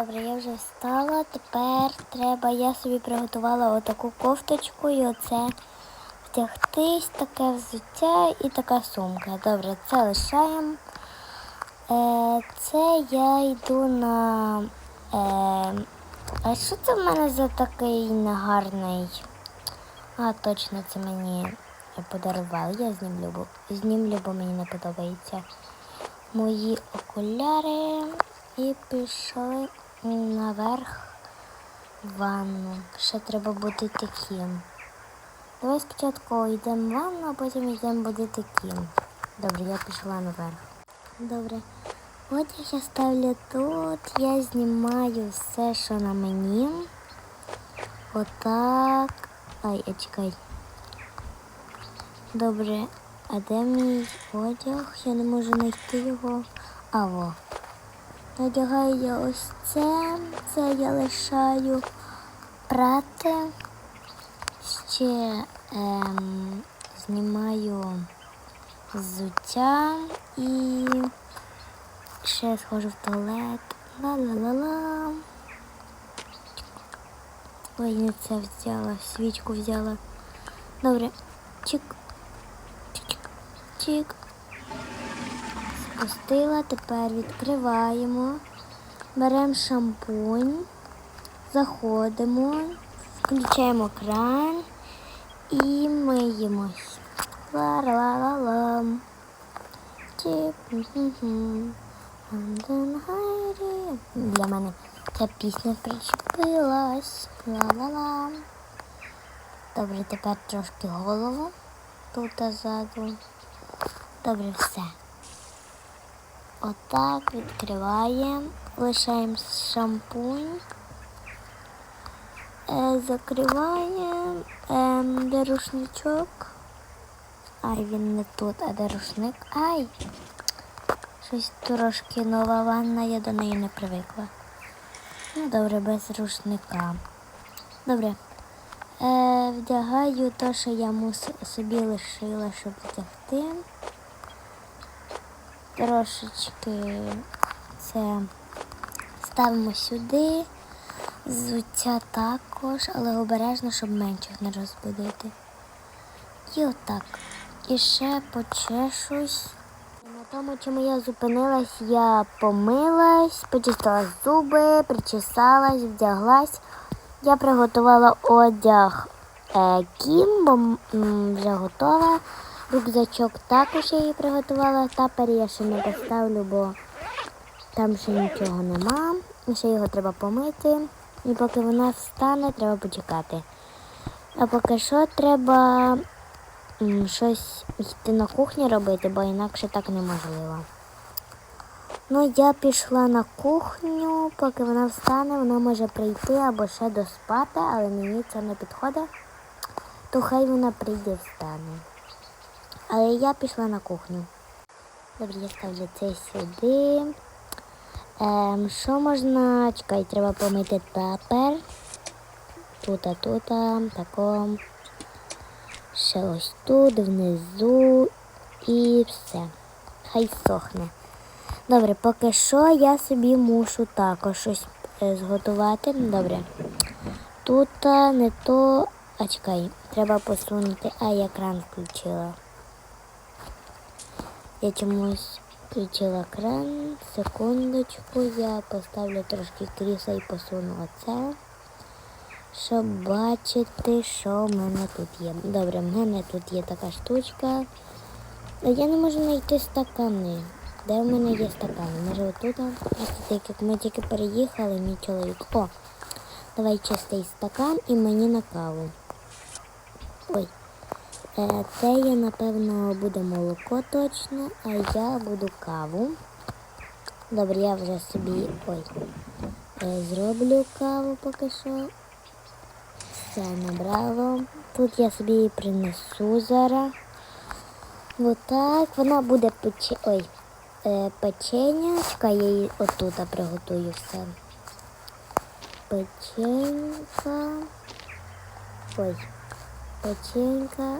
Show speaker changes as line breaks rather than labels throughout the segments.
Добре, я вже встала. Тепер треба, я собі приготувала отаку кофточку і оце втягтись, таке взуття і така сумка. Добре, це лишаємо. Е, це я йду на. Е, а що це в мене за такий негарний? А, точно, це мені подарували. Я знімлю, знімлю, бо мені не подобається. Мої окуляри і пішли наверх ванну. Ще треба бути таким. Давай спочатку йдемо в ванну, а потім йдемо будити кім. Добре, я пішла наверх. Добре. Одяг я ставлю тут, я знімаю все, що на мені. Отак. Ай, а чекай. Добре, а де мій одяг? Я не можу знайти його. А во. Надягаю я ось це. Це я лишаю прати. Ще ем, знімаю взуття і ще схожу в туалет. Ла-ла-ла-ла. Ой, не це взяла, свічку взяла. Добре. Чик. Чик. Чик. Спустила, тепер відкриваємо. Беремо шампунь, заходимо, включаємо кран і миємось. Чик. Мгм. Анден Гайрі. Для мене ця пісня причепилась. Ла-ла-ла. Добре, тепер трошки голову тут ззаду. Добре, все. Отак відкриваємо, лишаємо шампунь, е, закриваємо ем, де рушничок. Ай, він не тут, а де рушник. Ай! Щось трошки нова ванна, я до неї не привикла. Ну, добре, без рушника. Добре. Е, вдягаю те, що я собі лишила, щоб вдягти. Трошечки це ставимо сюди. Взуття також, але обережно, щоб менших не розбудити. І отак. І ще почешусь. На тому, чому я зупинилась, я помилась, почистила зуби, причесалась, вдяглась. Я приготувала одяг е, Кім, бо м, вже готова. Рюкзачок також я її приготувала. Тапер я ще не поставлю, бо там ще нічого нема. Ще його треба помити. І поки вона встане, треба почекати. А поки що треба щось йти на кухню робити, бо інакше так неможливо. Ну, я пішла на кухню, поки вона встане, вона може прийти або ще доспати, але мені це не підходить, то хай вона прийде встане. Але я пішла на кухню. Добре, я ставлю це сюди. Ем, що можна? Чекай, треба помити тапер. Тут, а тут, а, тако. Ще ось тут, внизу і все. Хай сохне. Добре, поки що я собі мушу також щось е, зготувати. Добре. Тут не то. А чекай, треба посунути. А я кран включила. Я чомусь включила кран. Секундочку, я поставлю трошки крісла і посуну оце. Щоб бачити, що в мене тут є. Добре, в мене тут є така штучка. Я не можу знайти стакани. Де в мене є стакани? Може отут? А як ми тільки переїхали, мій чоловік. О, давай чистий стакан і мені на каву. Ой. Е, Це я, напевно, буде молоко точно, а я буду каву. Добре, я вже собі ой, е, зроблю каву поки що. Все набрало. Тут я собі її принесу зараз. Отак. Вона буде пече... Ой, е, печення. Чекай, я її отут приготую все. Печенька. Ой, печенька.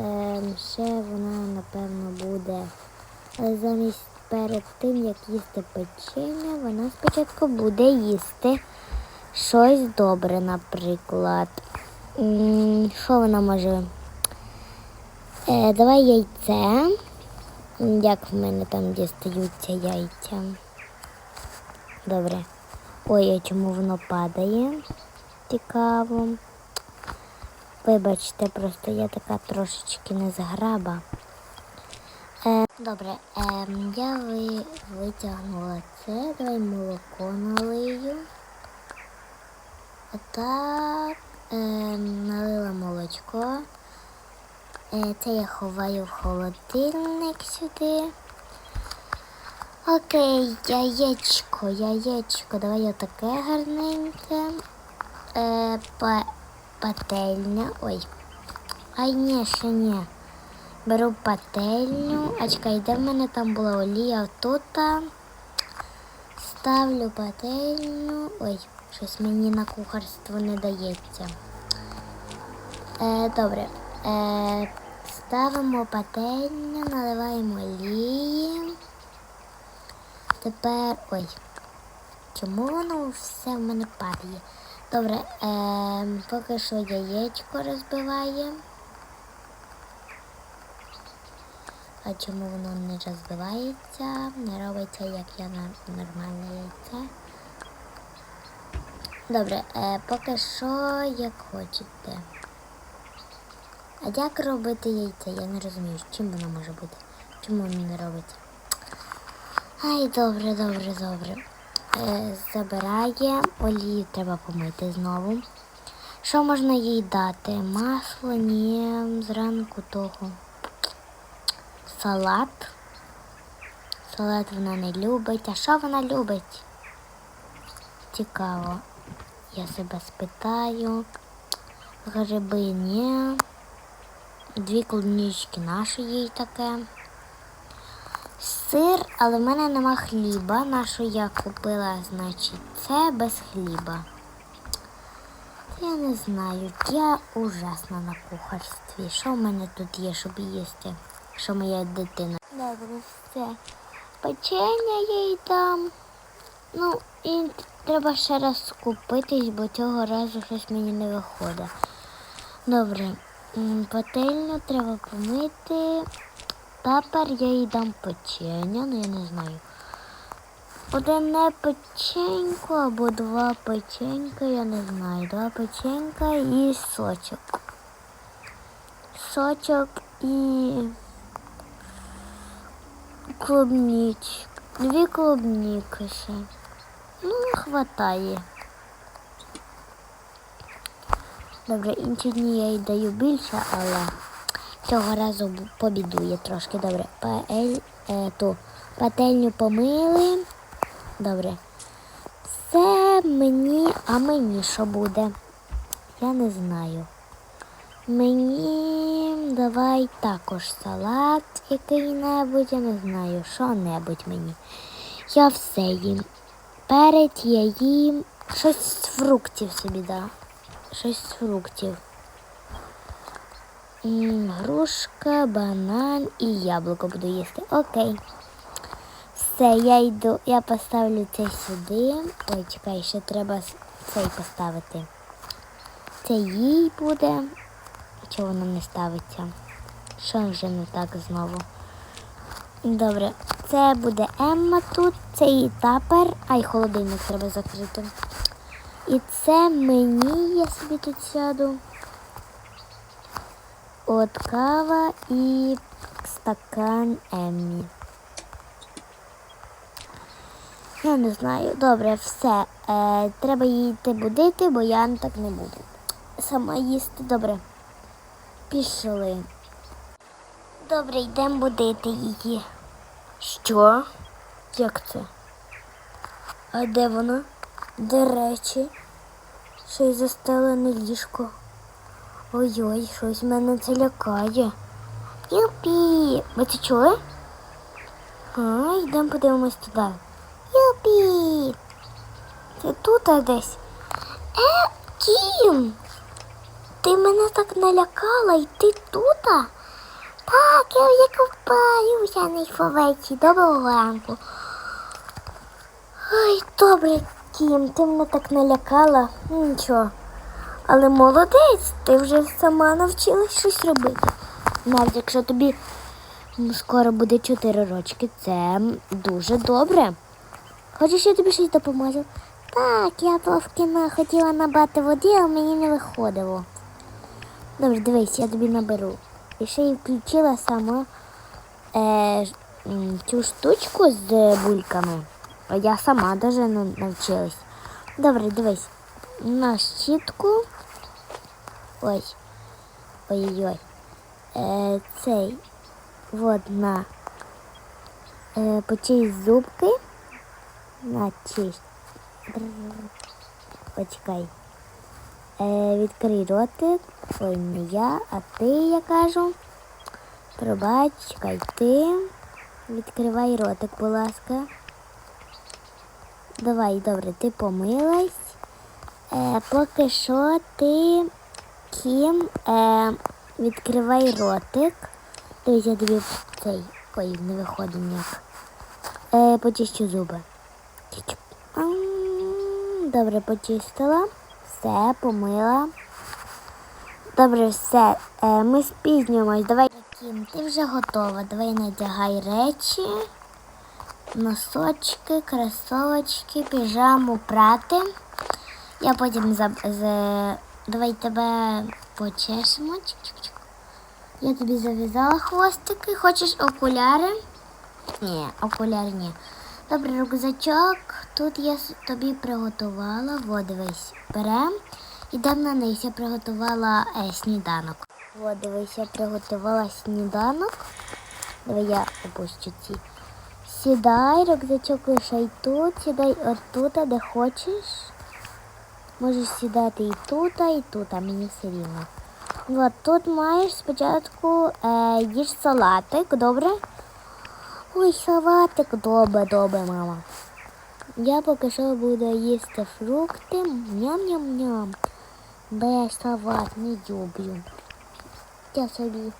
Ем, ще вона, напевно, буде. Замість перед тим, як їсти печення, вона спочатку буде їсти щось добре, наприклад. Що вона може? Е, давай яйце. Як в мене там дістаються яйця? Добре. Ой, а чому воно падає? Цікаво. Вибачте, просто я така трошечки незграба. Е, добре, е, я ви, витягнула це. Давай молоко налию. Отак. Е, налила молочко. Е, це я ховаю в холодильник сюди. Окей, яєчко, яєчко. Давай отаке гарненьке. Е, пательня. Ой. Ай, ні, ще ні. Беру пательню. А чекай, де в мене там була олія? Тут. Ставлю пательню. Ой, щось мені на кухарство не дається. Е, добре. Е, ставимо пательню, наливаємо олії. Тепер. Ой. Чому воно все в мене падає? Добре, е, поки що яєчко розбиває. А чому воно не розбивається? Не робиться, як я нормальне яйце. Добре, е, поки що як хочете. А як робити яйце? Я не розумію, чим воно може бути. Чому воно не робиться? Ай, добре, добре, добре. Е, забирає. Олію треба помити знову. Що можна їй дати? Масло, ні, зранку того. Салат. Салат вона не любить. А що вона любить? Цікаво. Я себе спитаю. Гриби ні. Дві клубнички наші їй таке. Сир, але в мене нема хліба. Нашу я купила, значить, це без хліба. Я не знаю, я ужасна на кухарстві. Що в мене тут є, щоб їсти? Що моя дитина? Добре, все. Печення їй дам. Ну, і треба ще раз купитись, бо цього разу щось мені не виходить. Добре, пательню треба помити. Тепер я їй дам печення, ну я не знаю. Одне печенько або два печенька, я не знаю. Два печенька і сочок. Сочок і клубніч. Дві клубніки ще. Ну, хватає. Добре, інші дні я їй даю більше, але цього разу побідує трошки. Добре, паель, е, ту пательню помили. Добре. Все мені, а мені що буде? Я не знаю. Мені давай також салат який-небудь, я не знаю, що-небудь мені. Я все їм. Перець я їм. Щось з фруктів собі, да. Щось з фруктів. Грушка, банан і яблуко буду їсти. Окей. Все, я йду, я поставлю це сюди. Ой, чекай, ще треба цей поставити. Це їй буде. Чого воно не ставиться? Що вже не так знову? Добре, це буде Емма тут, це її тапер. Ай, холодильник треба закрити. І це мені, я собі тут сяду. От кава і стакан Еммі. Я не знаю. Добре, все. Е, треба її йти будити, бо я так не буду. Сама їсти. Добре. Пішли. Добре, йдемо будити її. Що? Як це? А де вона? До речі, щось застелене ліжко. Ой-ой, щось мене це лякає. Юпі! Ви це чули? А, йдемо подивимось туди. Юпі! Ти тут десь? Е, Кім! Ти мене так налякала, і ти тут? Так, я вже купаюся на фовеці. Доброго ранку. Ой, добре, Кім, ти мене так налякала. Нічого. Але молодець, ти вже сама навчилась щось робити. Навіть якщо тобі скоро буде 4 рочки, це дуже добре. Хочеш, я тобі щось допоможу? Так, я трошки хотіла набрати води, але мені не виходило. Добре, дивись, я тобі наберу. І ще й включила сама е, цю штучку з бульками. А Я сама не навчилась. Добре, дивись. На щітку. Ось. Ой-ой-ой. Е, цей. Вот на. Е, почисть зубки. На чисть. Почекай. Е, відкрий ротик. Ой, не я, а ти, я кажу. Пробач, чекай, ти. Відкривай ротик, будь ласка. Давай, добре, ти помилась. Е, поки що ти Кім, е, відкривай ротик. Дивись, я цей. Ой, не виходить ніяк. Е, почищу зуби. Добре, почистила. Все, помила. Добре, все. Е, ми спізнюємось. Давай. Кім, ти вже готова. Давай надягай речі. Носочки, кросовочки, піжаму, прати. Я потім за... давай тебе почешемо. Чик-чик-чик. Я тобі зав'язала хвостики. Хочеш окуляри? Ні, окуляри ні. Добре, рюкзачок. Тут я тобі приготувала. Во, дивись, берем. Ідемо на низ. Я приготувала е, сніданок. Во, дивись, я приготувала сніданок. Давай я опущу ці. Сідай, рюкзачок лишай тут, сідай отут, де хочеш. Можеш сідати і тут, і тут, а мені все рівно. От тут маєш спочатку е, їж салатик, добре? Ой, салатик, добре, добре, мама. Я поки що буду їсти фрукти. Ням-ням-ням. Бе салат не люблю. Я собі.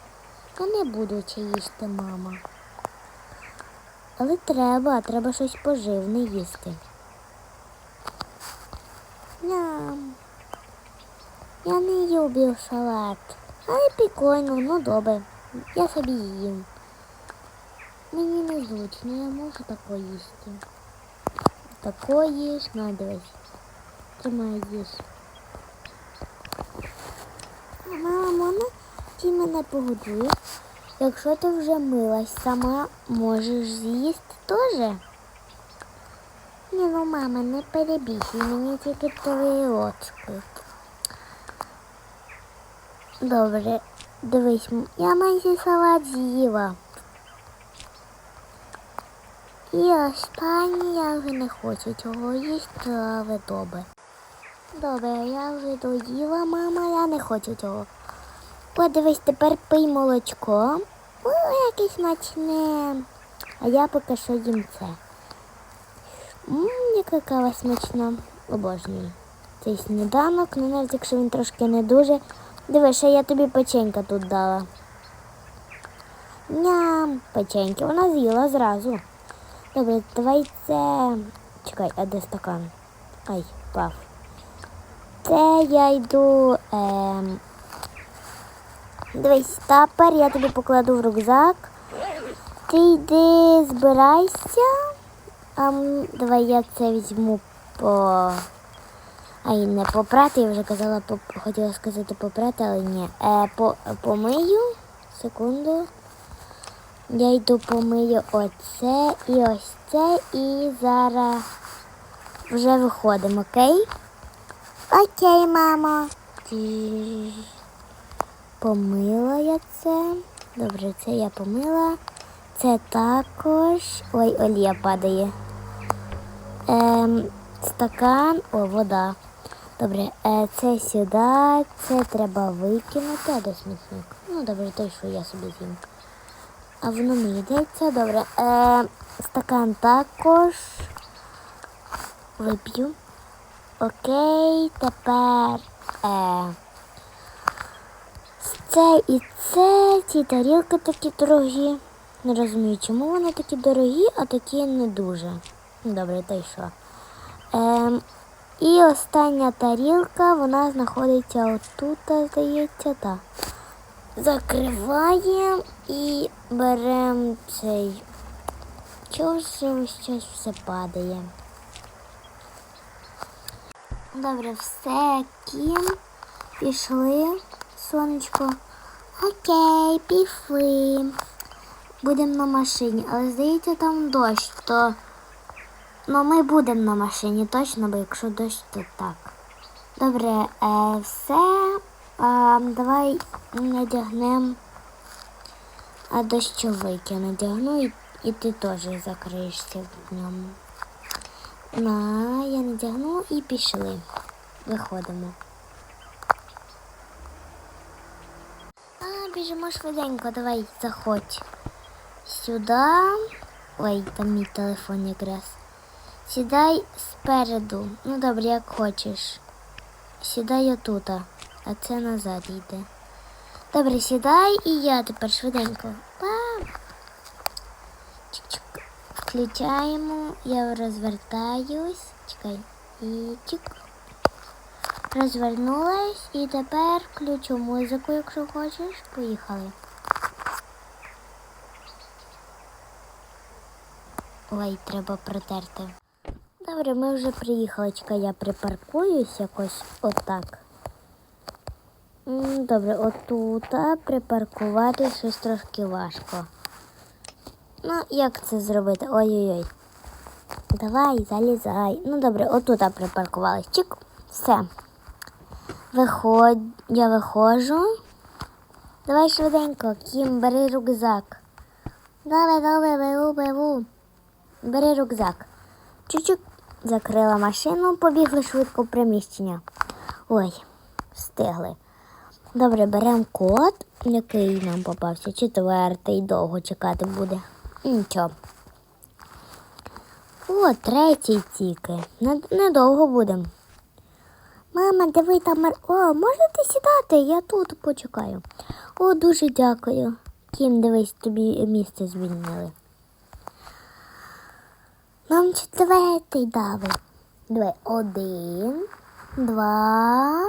Я не буду це їсти, мама. Але треба, треба щось поживне їсти. Ням. Я не люблю салат. Але прикольно, ну добре. Я собі їм. Мені не зручно, я можу тако їсти. Тако їж, на дивись. Тримай їж. А, Мама, можна ти мене погодуєш? Якщо ти вже милась, сама можеш з'їсти теж? Ні, мама, не перебігай, мені тільки три рочки. Добре, дивись, я майже салат з'їла. І останнє я вже не хочу цього їсти, але добре. Добре, я вже доїла, мама, я не хочу цього. О, дивись, тепер пий молочко. О, яке смачне. А я поки що їм це. Яка кава смачна. Обожнюю. Цей сніданок, ну навіть якщо він трошки не дуже. Дивись, ще я тобі печенька тут дала. Ням, печеньки, вона з'їла зразу. Добре, давай це. Чекай, а де стакан? Ай, пав. Це я йду. Ем... Дивись, тепер я тобі покладу в рюкзак. Ти йди, збирайся. А, м, давай я це візьму по. Ай, не попрати, я вже казала, поп... хотіла сказати попрати, але ні. Е, по... Помию. Секунду. Я йду помию оце і ось це, і зараз вже виходимо, окей? Окей, мамо. Помила я це. Добре, це я помила. Це також. Ой, олія падає. Ем, стакан, о, вода. Добре, е, це сюди, це треба викинути, а де смітник? Ну, добре, той, що я собі з'їм. А воно не йдеться, добре. Е, стакан також. Вип'ю. Окей, тепер. Е, це і це, ці тарілки такі дорогі. Не розумію, чому вони такі дорогі, а такі не дуже. Добре, та й що. Ем, і остання тарілка, вона знаходиться отут, здається, так. Закриваємо і беремо цей. Чого ж щось все падає? Добре, все, кім. Пішли, сонечко. Окей, пішли. Будемо на машині, але здається, там дощ, то ну, ми будемо на машині точно, бо якщо дощ, то так. Добре, е, все. Е, давай надягнемо а дощовик я надягну і, і ти теж закриєшся в ньому. На, я надягну і пішли. Виходимо. А, біжимо швиденько, давай заходь. Сюди. Ой, там мій телефон якраз. Сідай спереду. Ну добре, як хочеш. Сідай отут, а це назад йде. Добре, сідай і я тепер швиденько. Пам. Чик-чик. Включаємо, я розвертаюсь. Чекай. І чик. Розвернулась і тепер включу музику, якщо хочеш. Поїхали. Ой, треба протерти. Добре, ми вже приїхали. Чекай, я припаркуюсь якось отак. Добре, отут припаркувати щось трошки важко. Ну, як це зробити? Ой-ой-ой. Давай, залізай. Ну добре, отут а, припаркувались. Чик, все. Виходь, я виходжу. Давай швиденько, Кім, бери рюкзак. Давай, давай, беру, беру. Бери рюкзак. Чуть-чуть закрила машину, побігли швидко в приміщення. Ой, встигли. Добре, беремо код, який нам попався. Четвертий, довго чекати буде. Нічого. О, третій тільки. Недовго будемо. Мама, диви там. О, можете сідати? Я тут почекаю. О, дуже дякую. Кім, дивись, тобі місце звільнили. Нам четвертий дали. Давай. Один, два,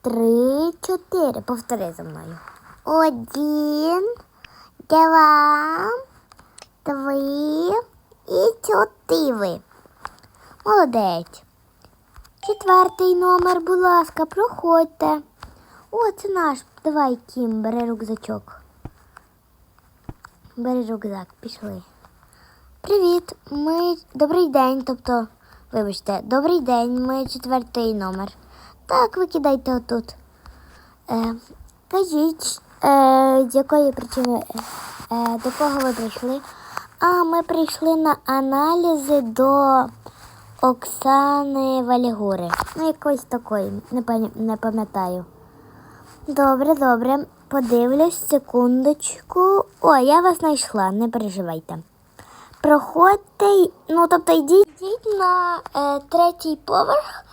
три, чотири. Повтори за мною. Один, два, три і чотири. Молодець. Четвертий номер, будь ласка, проходьте. О, це наш. Давай, Кім, бери рюкзачок. Бери рюкзак, пішли. Привіт, ми добрий день. Тобто, вибачте, добрий день, ми четвертий номер. Так, викидайте отут. Е, кажіть, е, з якої причини е, до кого ви прийшли? А, ми прийшли на аналізи до Оксани Валігури. Ну, якоїсь такої, не, не пам'ятаю. Добре, добре. Подивлюсь, секундочку. О, я вас знайшла, не переживайте. Проходьте, ну тобто йдіть, на е, третій поверх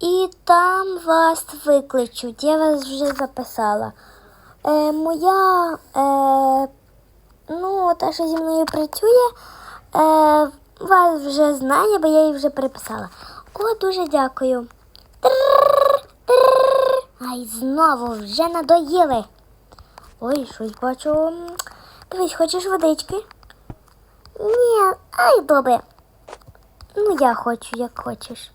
і там вас викличуть. Я вас вже записала. Е, моя, е, ну, та, що зі мною працює, е, вас вже знає, бо я її вже переписала. О, дуже дякую. Ай, знову вже надоїли. Ой, щось бачу. Дивись, хочеш водички? Ні, ай добре. Ну, я хочу, як хочеш.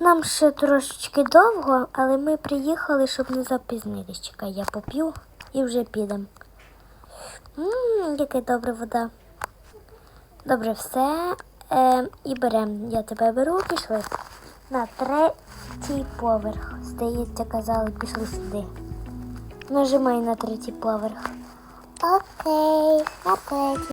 Нам ще трошечки довго, але ми приїхали, щоб не запізнитись. Чекай, я поп'ю і вже підемо. Яка добра вода. Добре, все. Е, і беремо. Я тебе беру, пішли. На третій поверх. Здається, казали, пішли сюди. Нажимай на третій поверх. Окей, на третій.